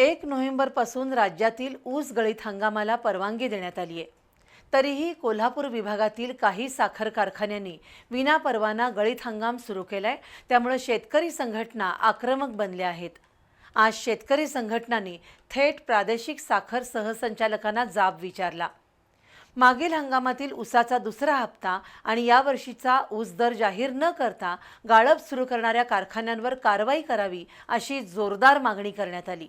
एक नोव्हेंबरपासून राज्यातील ऊस गळीत हंगामाला परवानगी देण्यात आली आहे. तरीही कोल्हापूर विभागातील काही साखर कारखान्यांनी विनापरवाना गळीत हंगाम सुरू केलाय. त्यामुळे शेतकरी संघटना आक्रमक बनल्या आहेत. आज शेतकरी संघटनांनी थेट प्रादेशिक साखर सहसंचालकांना जाब विचारला. मागील हंगामातील ऊसाचा दुसरा हप्ता आणि यावर्षीचा ऊस दर जाहीर न करता गाळप सुरू करणाऱ्या कारखान्यांवर कारवाई करावी अशी जोरदार मागणी करण्यात आली.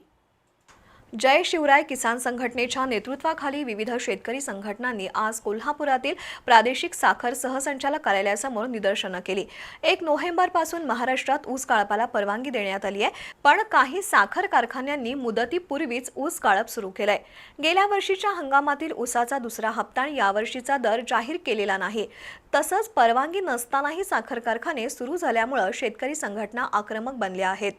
जय शिवराय किसान संघटनेच्या नेतृत्वाखाली विविध शेतकरी संघटनांनी आज कोल्हापुरातील प्रादेशिक साखर सहसंचालक कार्यालयासमोर निदर्शनं केली. एक नोव्हेंबरपासून महाराष्ट्रात ऊस काळपाला परवानगी देण्यात आली आहे पण काही साखर कारखान्यांनी मुदतीपूर्वीच ऊस काळप सुरू केलंय. गेल्या वर्षीच्या हंगामातील ऊसाचा दुसरा हप्ता आणि यावर्षीचा दर जाहीर केलेला नाही. तसंच परवानगी नसतानाही साखर कारखाने सुरू झाल्यामुळं शेतकरी संघटना आक्रमक बनल्या आहेत.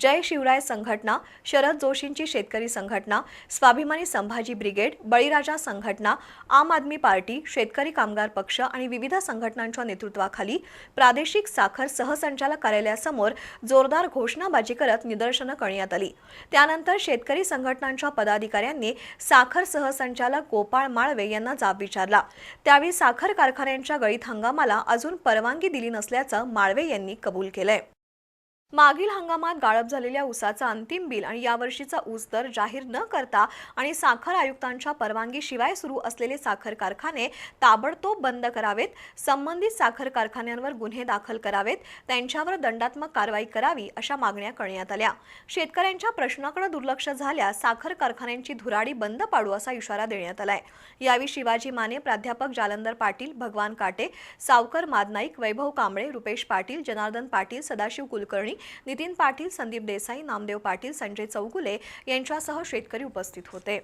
जय शिवराय संघटना शरद जोशींची शेतकरी संघटना स्वाभिमानी संभाजी ब्रिगेड बळीराजा संघटना आम आदमी पार्टी शेतकरी कामगार पक्ष आणि विविध संघटनांच्या नेतृत्वाखाली प्रादेशिक साखर सहसंचालक कार्यालयासमोर जोरदार घोषणाबाजी करत निदर्शनं करण्यात आली. त्यानंतर शेतकरी संघटनांच्या पदाधिकाऱ्यांनी साखर सहसंचालक गोपाळ माळवे यांना जाब विचारला. त्यावेळी साखर कारखान्यांच्या गळीत हंगामाला अजून परवानगी दिली नसल्याचं माळवे यांनी कबूल केलंय. मागील हंगामात गाळप झालेल्या ऊसाचा अंतिम बिल आणि यावर्षीचा ऊस दर जाहीर न करता आणि साखर आयुक्तांच्या परवानगीशिवाय सुरू असलेले साखर कारखाने ताबडतोब बंद करावेत संबंधित साखर कारखान्यांवर गुन्हे दाखल करावेत त्यांच्यावर दंडात्मक कारवाई करावी अशा मागण्या करण्यात आल्या. शेतकऱ्यांच्या प्रश्नाकडे दुर्लक्ष झाल्यास साखर कारखान्यांची धुराडी बंद पाडू असा इशारा देण्यात आलाय. यावेळी शिवाजी माने प्राध्यापक जालंदर पाटील भगवान काटे सावकर मादनाईक वैभव कांबळे रुपेश पाटील जनार्दन पाटील सदाशिव कुलकर्णी नितीन पाटील संदीप देसाई नामदेव पाटील संजय चौगुले यांच्यासह शेतकरी उपस्थित होते.